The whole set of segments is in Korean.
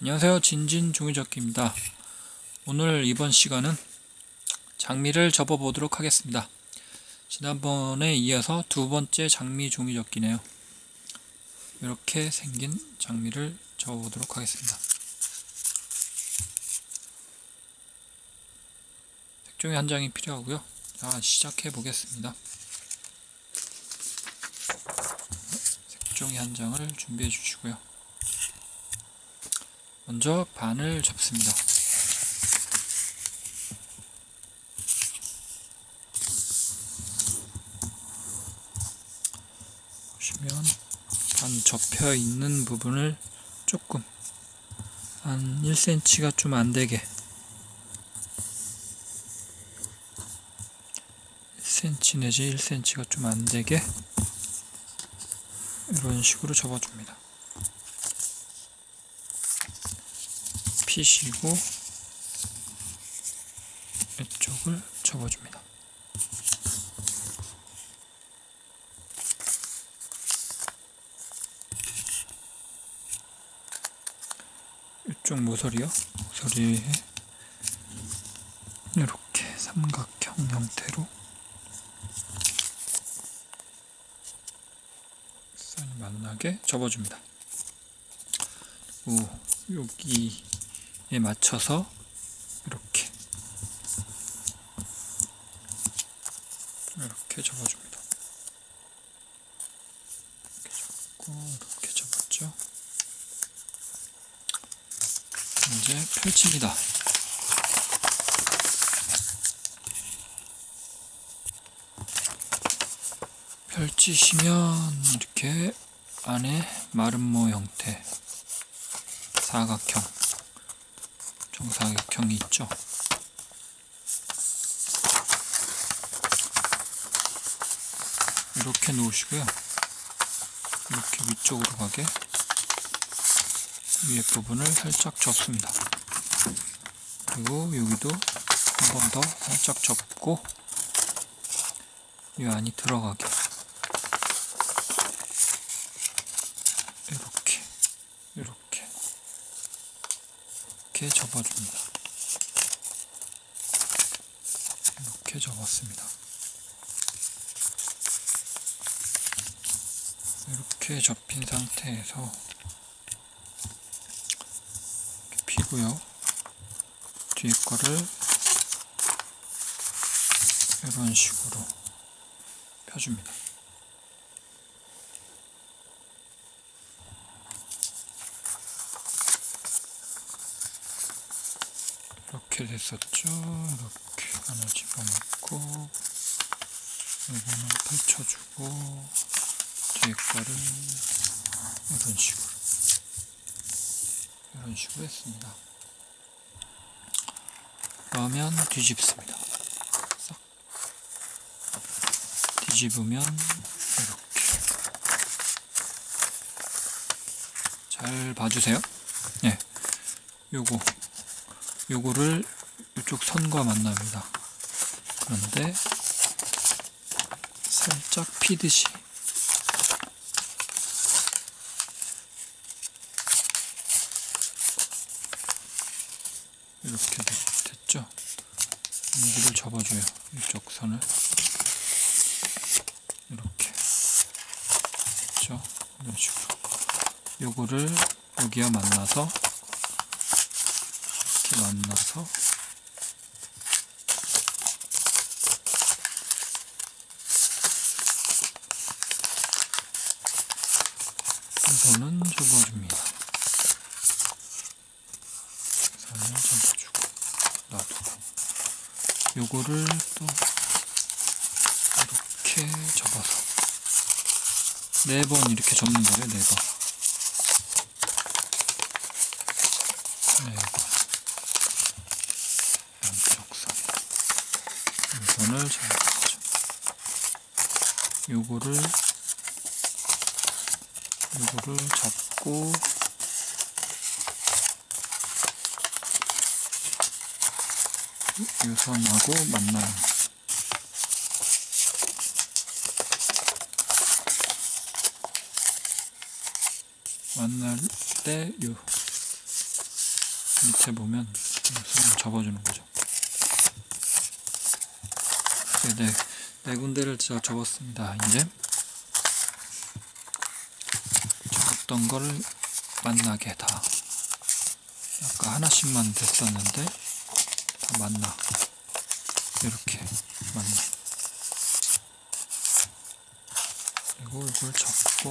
안녕하세요. 진진 종이접기입니다. 오늘 이번 시간은 장미를 접어 보도록 하겠습니다. 지난번에 이어서 두 번째 장미 종이접기네요. 이렇게 생긴 장미를 접어 보도록 하겠습니다. 색종이 한 장이 필요하고요. 자, 시작해 보겠습니다. 색종이 한 장을 준비해 주시고요. 먼저 반을 접습니다. 보시면 반 접혀 있는 부분을 조금 한 1cm가 좀 안되게 1cm 내지 1cm가 좀 안되게 이런 식으로 접어줍니다. 피시고 이쪽을 접어줍니다. 이쪽 모서리요. 모서리에 이렇게 삼각형 형태로 선이 만나게 접어줍니다. 오, 여기 에 맞춰서 이렇게 이렇게 접어줍니다. 이렇게 접고 이렇게 접었죠. 이제 펼칩니다. 펼치시면 이렇게 안에 마름모 형태 사각형 정사각형이 있죠. 이렇게 놓으시고요. 이렇게 위쪽으로 가게 위에 부분을 살짝 접습니다. 그리고 여기도 한 번 더 살짝 접고 이 안이 들어가게 이렇게 이렇게 이렇게 접어줍니다. 이렇게 접었습니다. 이렇게 접힌 상태에서 이렇게 피고요. 뒤에 거를 이런 식으로 펴줍니다. 이렇게 됐었죠. 이렇게 하나 집어넣고 이거는 펼쳐주고 뒤에 거를 이런 식으로 이런 식으로 했습니다. 그러면 뒤집습니다. 싹 뒤집으면 이렇게 잘 봐주세요. 예, 요거 요거를 이쪽 선과 만납니다. 그런데 살짝 피듯이 이렇게 됐- 됐죠? 여기를 접어줘요. 이쪽 선을 이렇게 됐죠? 이런 식으로 요거를 여기와 만나서 만나서 우선은 접어줍니다. 우선은 접어주고 놔두고 요거를 또 이렇게 접어서 네 번 이렇게 접는 거예요. 네 번. 네 번. 양쪽 선. 접어주죠. 요거를 요거를 잡고 이 선하고 만나요. 만날 때 요 밑에 보면 손을 접어주는 거죠. 이렇게 네, 네 군데를 제가 접었습니다. 이제 접었던 거를 만나게 다 아까 하나씩만 됐었는데 다 만나 이렇게 만나 그리고 이걸 접고 또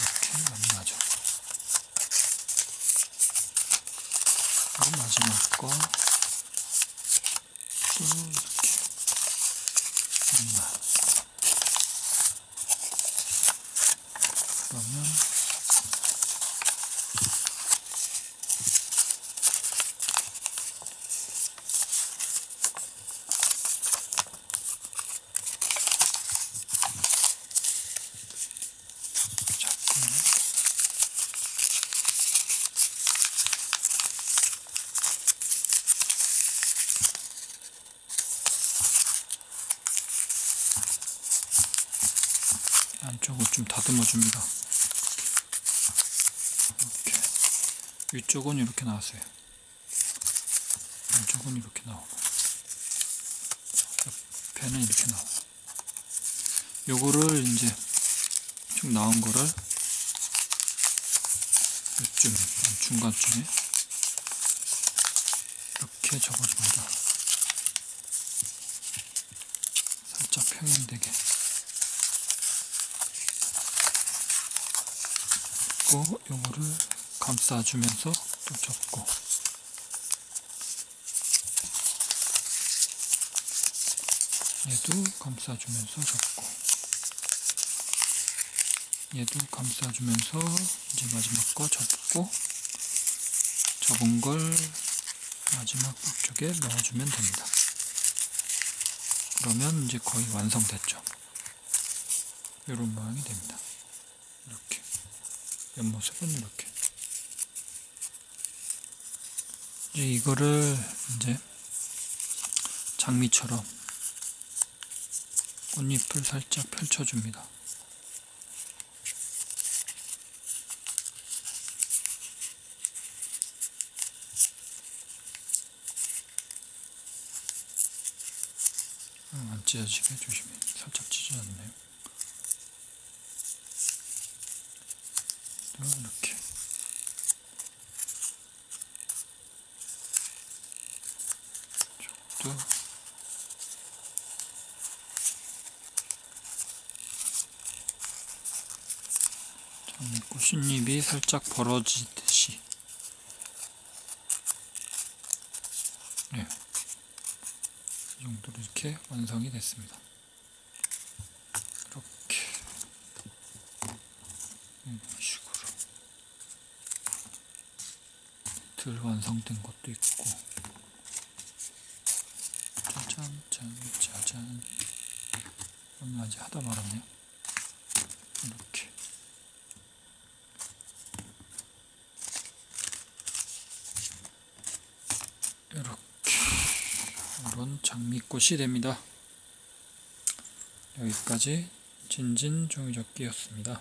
이렇게 만나죠. 마지막 거 만나. 그러면 안쪽을 좀 다듬어 줍니다. 이렇게 위쪽은 이렇게 나왔어요. 안쪽은 이렇게 나오고 옆에는 이렇게 나오고 요거를 이제 쭉 나온 거를 요쯤 중간쯤에 이렇게 접어줍니다. 살짝 평행되게 접고 요거를 감싸주면서 또 접고 얘도 감싸주면서 접고 얘도 감싸주면서 이제 마지막 거 접고 접은 걸 마지막 쪽에 넣어주면 됩니다. 그러면 이제 거의 완성됐죠. 이런 모양이 됩니다. 이렇게 옆모습은 이렇게 이제 이거를 이제 장미처럼 꽃잎을 살짝 펼쳐줍니다. 음, 안 찢어지게 조심히 살짝 찢어졌네요. 또 이렇게 또 장미 꽃 잎이 살짝 벌어지듯이. 네. 이 정도로 이렇게 완성이 됐습니다. 이렇게. 이런 식으로. 들 완성된 것도 있고. 짜잔 짠 짜잔. 얼마 아직 하다 말았네요. 이렇게 이렇게 이런 장미꽃이 됩니다. 여기까지 진진 종이접기였습니다.